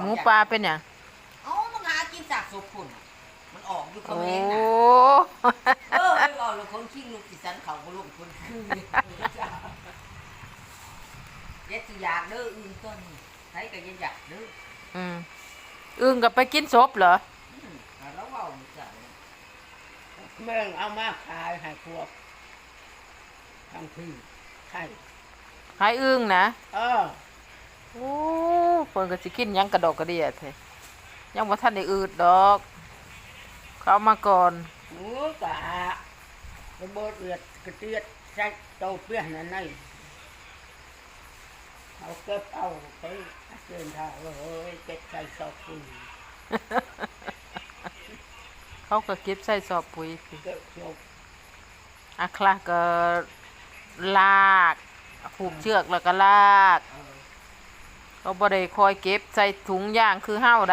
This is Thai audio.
หมูปลาเป็นหยังเอ้ามันหากินจากศพคนน่ะมันออกอยู่เขโอ้มรน่ะเออไปบอกเลยคนขี้ลูกสิสันเขาก็ลูกคนขี้เย็ดสิอยากเด้ออื่นต้นใครก็ยังอยากเด้ออืมอึ้งกับไปกินศพเหรออืมแต่เราเว้าไม่ใช่เมืองเอามาขายให้พวกทางพี่ใช่หายอึ้งนะ เออ โอ้เพิ่นก็สิกินหยังกระดอกกระเดียแท้ยังบ่ทันได้อืดดอก เขาเอามาก่อน หมูกะระเบิดเอือดกระเตียดใช้โตเปี้ยนนั่นนี่เอาเก็บเอาไปเดินทางเฮ้ยเก็บใส่ซอกปุ๋ยเขาก็เก็บใส่สอบปุ๋ยสิเก็บจบอะคลาก็ลากผูกเชือกแล้วก็ลากเออ เขาบ่ได้คอยเก็บใส่ถุงย่างคือเฮาได้